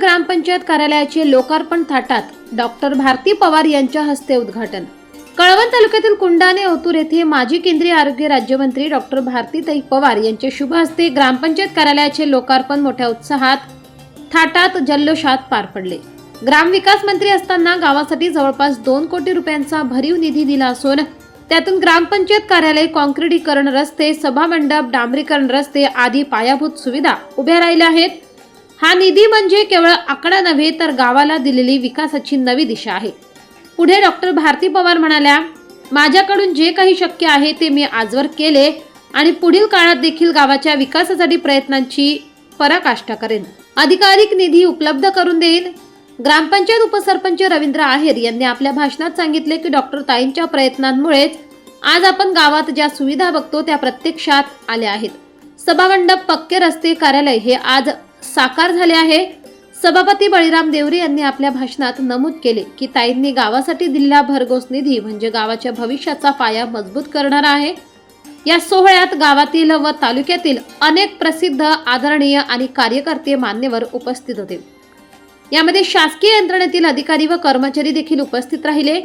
ग्रामपंचायत कार्यालयाचे लोकार्पण थाटात. डॉक्टर भारती पवार यांच्या हस्ते उद्घाटन. कळवण तालुक्यातील कुंडाने ओतूर येथे माजी केंद्रीय आरोग्य राज्यमंत्री डॉक्टर भारतीताई पवार यांच्या शुभ हस्ते ग्रामपंचायत कार्यालयाचे लोकार्पण मोठ्या उत्साहात थाटात जल्लोषात पार पडले. ग्रामविकास मंत्री असताना गावासाठी जवळपास दोन कोटी रुपयांचा भरीव निधी दिला असून त्यातून ग्रामपंचायत कार्यालय काँक्रिटीकरण रस्ते सभामंडप डांबरीकरण रस्ते आदी पायाभूत सुविधा उभ्या राहिल्या आहेत. हा निधी म्हणजे केवळ आकडा नव्हे तर गावाला दिलेली विकासाची नवी दिशा आहे. पुढे डॉक्टर भारती पवार म्हणाल्या माझ्याकडून जे काही शक्य आहे ते मी आजवर केले आणि पुढील काळात देखील गावाच्या विकासासाठी प्रयत्नांची पराकाष्ठा करेन. अधिकाधिक निधी उपलब्ध करून देईन. ग्रामपंचायत उपसरपंच रवींद्र आहेर यांनी आपल्या भाषणात सांगितले की डॉक्टर ताईंच्या प्रयत्नांमुळेच आज आपण गावात ज्या सुविधा बघतो त्या प्रत्यक्षात आल्या आहेत. सभामंडप पक्के रस्ते कार्यालय हे आज साकार झाले आहे. सभापती बळीराम देवरे यांनी आपल्या भाषणात नमूद केले की ताईंनी गावासाठी दिलेला भरघोस निधी म्हणजे गावाच्या भविष्याचा पाया मजबूत करणारा आहे. या सोहळ्यात गावातील व तालुक्यातील अनेक प्रसिद्ध आदरणीय आणि कार्यकर्ते मान्यवर उपस्थित होते. यामध्ये शासकीय यंत्रणेतील अधिकारी व कर्मचारी देखील उपस्थित राहिले.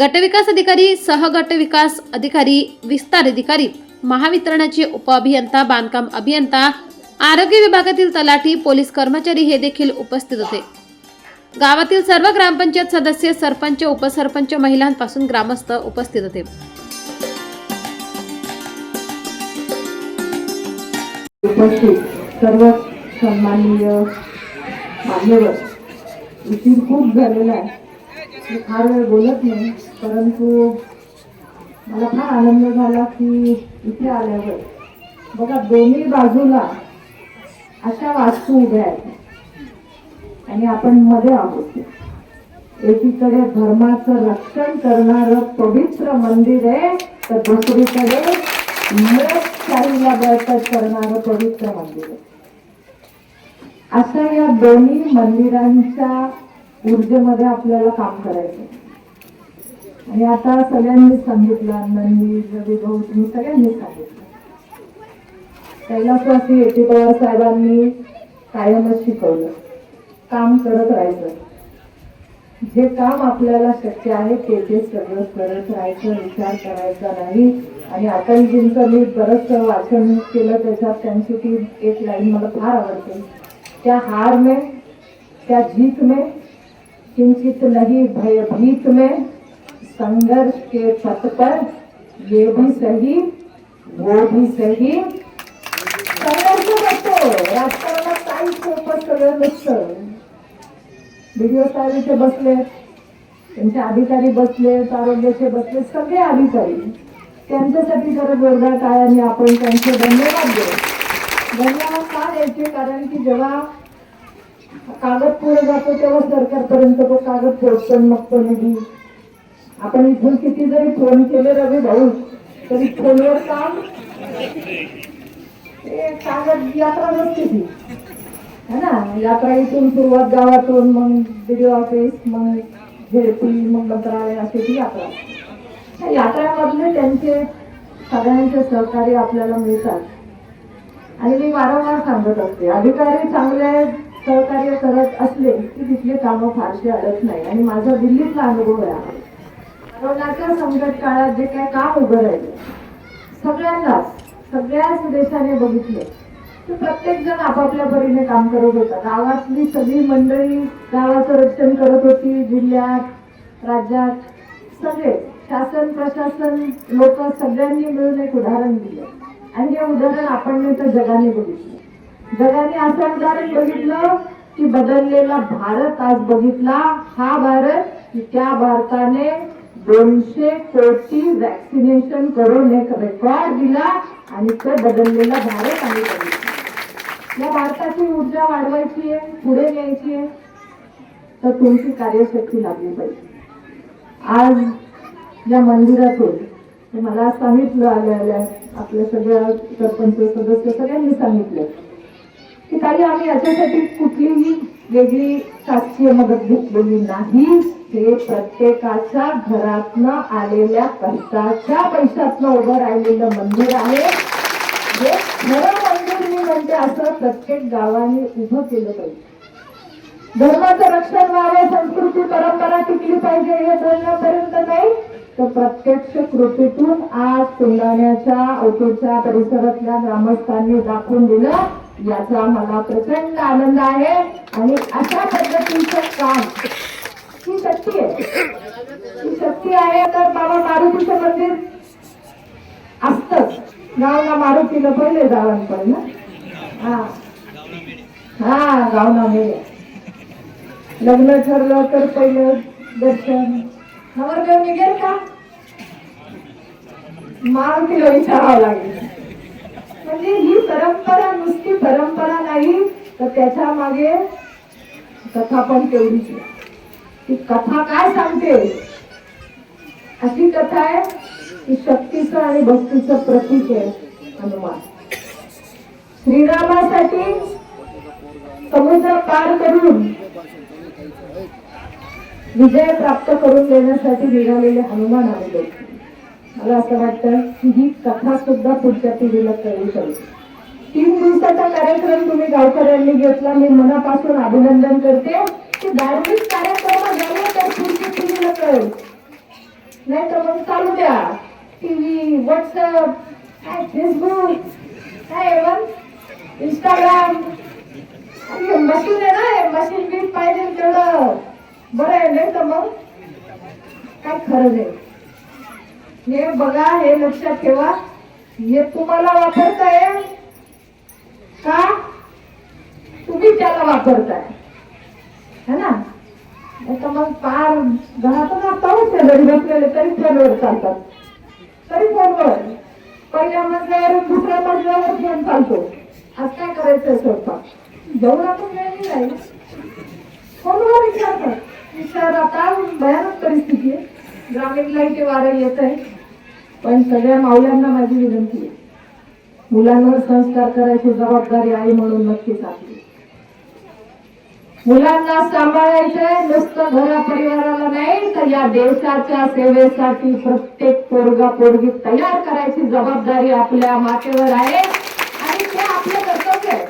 गटविकास अधिकारी सहगटविकास अधिकारी विस्तार अधिकारी महावितरणाचे उपअभियंता बांधकाम अभियंता आरोग्य विभागातील तलाठी पोलीस कर्मचारी हे देखील उपस्थित होते. गावातील सर्व ग्रामपंचायत सदस्य सरपंच उपसरपंच महिलांपासून ग्रामस्थ उपस्थित होते. उपस्थित सर्व सन्माननीय मान्यवर उशीर खूप झालेला आहे. मी फार वेळ बोलत नाही परंतु मला फार आनंद झाला की इथे आल्यावर. बघा दोन्ही बाजूला अशा वास्तू उभ्या आहेत. आणि आपण मध्ये आहोत. एकीकडे धर्माचं रक्षण करणारं पवित्र मंदिर आहे तर दुसरीकडे लोकशाहीला बळकट करणारं पवित्र मंदिर आहे. अशा या दोन्ही मंदिरांच्या ऊर्जेमध्ये आपल्याला काम करायचं आणि आता सगळ्यांनी सांगितलं नंदी रवी भाऊ तुम्ही सगळ्यांनी सांगितलं. कैलासवासी एटी पवार साहेबांनी कायमच शिकवलं. काम करत राहायचं. जे काम आपल्याला शक्य आहे ते ते सगळं करत राहायचं विचार करायचा नाही. आणि अटलजींचं मी बरंच वाचन केलं त्याच्यात त्यांची ती एक लाईन मला फार आवडते. त्या हार में त्या जीत में किंचित नहीं भयभीत में संघर्ष के पथ पर ये भी सही वो भी सही संघर्ष असतो राजकारणात काही सोपं सगळं नसतं व्हिडिओ साहेब बसले. त्यांचे अधिकारी बसले आरोग्याचे बसले सगळे अधिकारी. त्यांच्यासाठी जरा जोरदार आणि आपण त्यांचे धन्यवाद देऊ. धन्यवाद का द्यायचे? कारण की जेव्हा कागद पुढे जातो तेव्हा सरकारपर्यंत तो कागद पोहोचतो मग तो निधी. आपण इथून किती जरी फोन केले रवी भाऊ तरी फोनवर काम. ते कागद यात्रा नसते ती. है ना? यात्रा इथून सुरुवात गावातून मग बीडीओ ऑफिस मग झेडपी मग मंत्रालय असे ती यात्रा. त्या यात्रामधले त्यांचे सगळ्यांचे सहकार्य आपल्याला मिळतात. आणि मी वारंवार सांगत असते अधिकारी चांगले सहकार्य करत असले की तिथले कामं फारशी अडत नाही. आणि माझा दिल्लीतला अनुभव आहे कोरोनाच्या संकट काळात जे काय काम उभं राहिलं सगळ्यांनाच सगळ्याच देशाने बघितलं प्रत्येक जण आपापल्या परीने काम करत होता गावातली सगळी मंडळी गावाचं रक्षण करत होती जिल्ह्यात राज्यात सगळे. शासन प्रशासन लोक सगळ्यांनी मिळून एक उदाहरण दिलं. आणि हे उदाहरण आपण नाही तर जगाने बघितलं. जगाने असं उदाहरण बघितलं की बदललेला भारत आज बघितला. हा भारत की त्या भारताने दोनशे कोटी वॅक्सिनेशन करून एक रेकॉर्ड दिला आणि तो बदललेला भारत आम्ही बघितला. या भारताची ऊर्जा वाढवायची आहे पुढे न्यायची आहे तर तुमची कार्यशक्ती लागली पाहिजे. आज या मंदिरातून मला सांगितलं आल्या आपल्या सगळ्या सरपंच सदस्य सगळ्यांनी सांगितलं की काही आम्ही याच्यासाठी कुठलीही वेगळी शासकीय मदत घेतलेली नाही. ते प्रत्येकाच्या घरातनं आलेल्या पैशाच्या पैशातनं उभं राहिलेलं मंदिर आहे. हे खरं मंदिर असं प्रत्येक गावाने उभं केलं पाहिजे. धर्माचं रक्षण व्हावं संस्कृती परंपरा टिकली पाहिजे हे बोलण्यापर्यंत नाही तर प्रत्यक्ष कृतीतून आज तुंगाण्याच्या औकेच्या परिसरातल्या ग्रामस्थांनी दाखवून दिलं याचा मला प्रचंड आनंद आहे. आणि अशा पद्धतीचं काम ही शक्ती आहे. ही शक्ती आहे तर बाबा मारुतीचं मंदिर असतच. गावाला मारुतीला पहिले जावं पण ना हा. हा गावना मेळ लग्न ठरलं तर पहिलं दर्शन. नवरदेव निघेल का? मारुतीला विचारावं लागेल. म्हणजे ही परंपरा नुसती परंपरा नाही तर त्याच्यामागे कथा पण तेवढीच ती कथा काय सांगते? अशी कथा आहे की शक्तीचं आणि भक्तीचं प्रतीक आहे हनुमान. श्रीरामासाठी समुद्र पार करून विजय प्राप्त करून देण्यासाठी निघालेले हनुमान आले मला असं वाटतं की ही कथा सुद्धा पुढच्या पिढीला कळू शकते तीन दिवसाचा कार्यक्रम तुम्ही गावकऱ्यांनी घेतला. मी मनापासून अभिनंदन करते की धार्मिक कार्यक्रम झाले तर पुढच्या पिढीला कळेल. नाही तर मग चालू द्या. टीव्ही व्हॉट्सअप काय फेसबुक काय एवन इंस्टाग्राम आणि मशीन आहे ना हे मशीन बी पाहिजे तेवढं. बरं आहे नाही तर मग काय खरं आहे हे बघा हे लक्षात ठेवा. हे तुम्हाला वापरताय? का? तुम्ही त्याला वापरताय. है ना? आता तर मग पार घरातून पाऊस आहे घरी बसलेले तरी फोनवर चालतात. तरी फोनवर. पहिल्या मजल्यावर दुसऱ्या मजल्यावर फोन चालतो. आज काय करायचंय स्वयंपाक. जेवण आपण वेळ नाही राहील फोनवर विचारतात विचार आता भयानक परिस्थिती आहे. ग्रामीणलाही ते वारं येत आहे पण सगळ्या मावल्यांना माझी विनंती आहे. मुलांवर संस्कार करायची जबाबदारी आई म्हणून नक्कीच आपली. मुलांना सांभाळायचंय नुसतं घरा परिवाराला नाही तर या देशाच्या सेवेसाठी प्रत्येक पोरगा पोरगी तयार करायची जबाबदारी आपल्या मातेवर आहे. आपलं कर्तव्य आहे.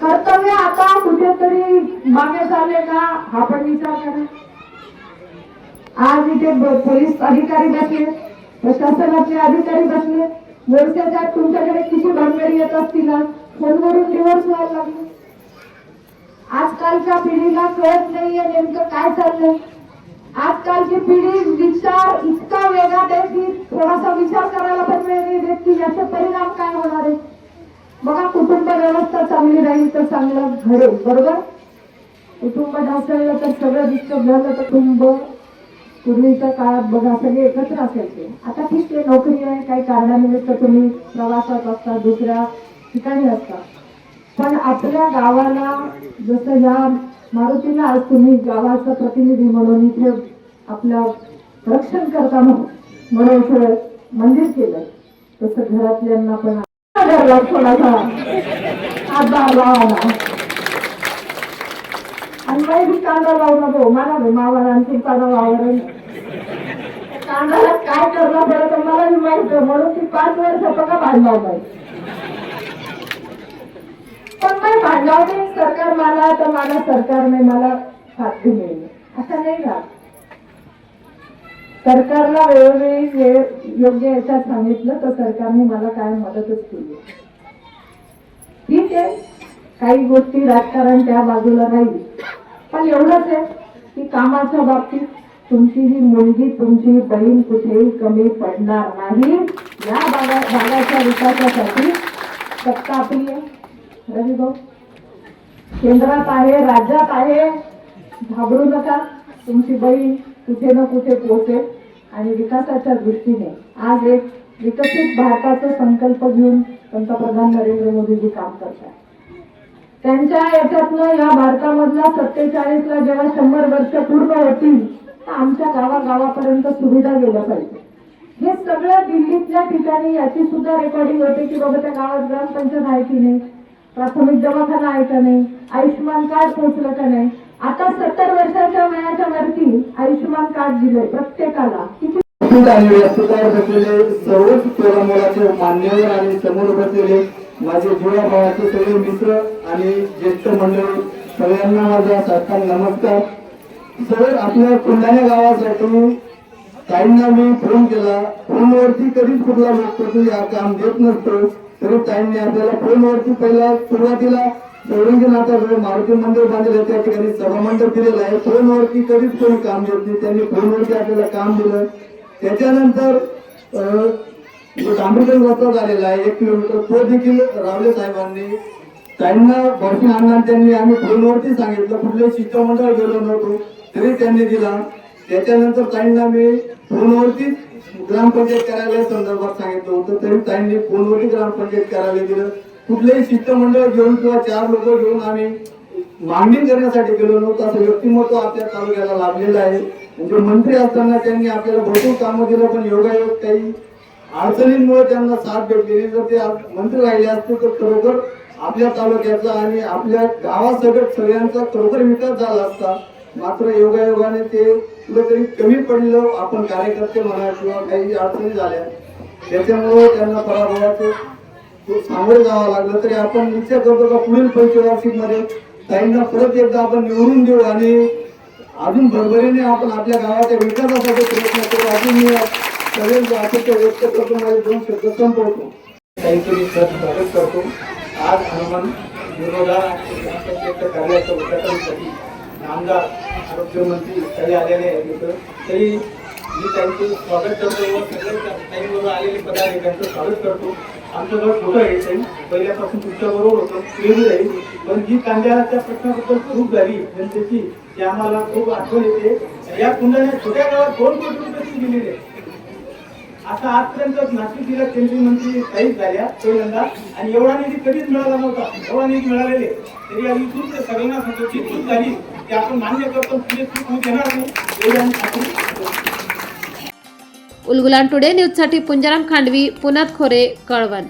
कर्तव्य आता कुठेतरी मागे झाले का? हा पण विचार करा. आज इथे पोलीस अधिकारी बसले प्रशासनाचे अधिकारी बसले. वर्षाच्या तुमच्याकडे किती भानगडी येत असतील फोनवरून दिवस व्हायला लागले. आजकालच्या पिढीला कळत नाहीये नेमकं काय चाललंय. आजकालची पिढी विचार इतका वेगात आहे की थोडासा विचार करायला पण वेळ नाही देत की याचे परिणाम काय होणार आहे. बघा कुटुंब व्यवस्था चांगली राहील तर चांगलं घडेल बरोबर? कुटुंब ढासळलं तर सगळं डिस्टर्ब झालं तर कुटुंब. पूर्वीच्या काळात बघा सगळे एकत्र असायचे. आता ठीक आहे नोकरी आहे काही कारणानिमित्त तुम्ही प्रवासात असता दुसऱ्या ठिकाणी असता. पण आपल्या गावाला जसं ह्या मारुतीला आज तुम्ही गावाचा प्रतिनिधी म्हणून इथे आपलं रक्षण करता म्हणून म्हणून मंदिर केलं तसं घरातल्यांना पण घरला थोडासा हातभार लावावा. आणि मग कांदा लावला भाऊ मला भाऊ मावाला आणखी कांदा वावर कांदाला काय करणार बरं तर मला मी माहीत म्हणून ती पाच वर्ष पका बांधला पाहिजे पण मग सरकार मला तर मला सरकारने मला साध्य मिळेल. असं नाही का? सरकारला वेळोवेळी वेळ योग्य याच्यात सांगितलं तर सरकारने मला काय मदतच केली. ठीक आहे. काही गोष्टी राजकारण त्या बाजूला राहील. पण एवढंच आहे की कामाच्या बाबतीत तुमची ही मुलगी तुमची बहीण कुठेही कमी पडणार नाही. या भागा भागाच्या विकासासाठी सत्ता आपली आहे रवी भाऊ. केंद्रात आहे राज्यात आहे. घाबरू नका. तुमची बहीण कुठे ना कुठे पोहोचेल आणि विकासाच्या दृष्टीने आज एक विकसित भारताचा संकल्प घेऊन पंतप्रधान नरेंद्र मोदीजी काम करतात त्यांच्या याच्यातनं या भारतामधला सत्तेचाळीसला जेव्हा शंभर वर्ष पूर्ण होतील तर आमच्या गावागावापर्यंत सुविधा गेल्या पाहिजे. हे सगळं दिल्लीतल्या ठिकाणी याची सुद्धा रेकॉर्डिंग होते की बाबा त्या गावात ग्रामपंचायत आहे की नाही? प्राथमिक दवाखाना आहे का नाही? आयुष्यमान कार्ड पोहोचलं का नाही? आता सत्तर वर्षाच्या वयाच्या वरती आयुष्यमान कार्ड दिलंय प्रत्येकाला. आणि व्यासपीठावर बसलेले सर्वच मान्यवर आणि समोर बसलेले माझे जीवाभावाचे सगळे मित्र आणि ज्येष्ठ मंडळी सगळ्यांना माझा साष्टांग नमस्कार. सर आपल्या कोंढाण्या गावासाठी काहींना मी फोन केला. फोनवरती कधीच कुठला लोकप्रतिनिधी हा काम देत नसतो. तरी त्यांनी आपल्याला फोनवरती पहिला सुरुवातीला चौरंगी नाथाजवळ मारुती मंदिर बांधलेलं आहे, त्या ठिकाणी सभामंडप दिलेलं आहे. फोनवरती कधीच कोणी काम देत नाही. त्यांनी फोनवरती आपल्याला काम दिलं. त्याच्यानंतर अं, डांबरीकरण रस्ता झालेला आहे एक किलोमीटर तो देखील रावले साहेबांनी त्यांना भरपूर आणणार त्यांनी आम्ही फोनवरती सांगितलं. कुठले शिष्टमंडळ गेलो नव्हतो तरी त्यांनी दिला. त्याच्यानंतर ताईंना मी फोनवरती ग्रामपंचायत कार्यालय संदर्भात सांगितलं होतं. तरी ताईंनी फोनवरती ग्रामपंचायत कार्यालय दिलं. कुठलंही शिष्टमंडळ घेऊन किंवा चार लोक घेऊन आम्ही मागणी करण्यासाठी गेलो नव्हतो. असं व्यक्तिमत्व आपल्या तालुक्याला लाभलेलं आहे. म्हणजे मंत्री असताना त्यांनी आपल्याला भरपूर कामं दिलं पण योगायोग काही अडचणींमुळे त्यांना साथ भेटली जर ते मंत्री राहिले असते तर खरोखर आपल्या तालुक्याचा आणि आपल्या गावासकट सगळ्यांचा खरोखर विकास झाला असता मात्र योगायोगाने ते कुठेतरी कमी पडलं. आपण कार्यकर्ते म्हणा किंवा काही अडचणी झाल्या त्याच्यामुळं त्यांना पराभवाचं सामोरे जावं लागलं. तरी आपण निश्चय करतो का पुढील पंचवार्षिकमध्ये ताईंना परत एकदा आपण निवडून देऊ आणि अजून भरभरीने आपण आपल्या गावाच्या विकासासाठी प्रयत्न करू. अजून मी सगळ्यांची अपेक्षा व्यक्त करतो माझे दोन शब्द संपवतो. काहीतरी सर स्वागत करतो. आज हनुमान विरोधा ग्रामपंचायतच्या कार्याचं उद्घाटनासाठी आमदार आरोग्यमंत्री सगळे आलेले आहेत तिथं तरी मी त्यांचं स्वागत करतो व सगळे ताईंबरोबर आलेले पदाधिकाऱ्यांचं स्वागत करतो. आमचं घर छोटं आहे ताई पहिल्यापासून तुमच्याबरोबर होतं क्लिअर राहील पण जी कांद्याच्या प्रश्नाबद्दल खूप झाली जनतेची ती आम्हाला खूप आठवण येते या कुंडाने छोट्या गावात दोन कोटी रुपये दिलेले. आहेत. आता आजपर्यंत नाशिक जिल्ह्यात केंद्रीय मंत्री काहीच झाल्या पहिल्यांदा. आणि एवढा निधी कधीच मिळाला नव्हता. एवढा निधी मिळालेले. तरी आम्ही खूप सगळ्यांना सांगतो की खूप झाली. आपण मान्य करतो पुढे देणार नाही आम्ही उलगुलान टुडे न्यूजसाठी पुंजराम खांडवी पुनात खोरे कळवण.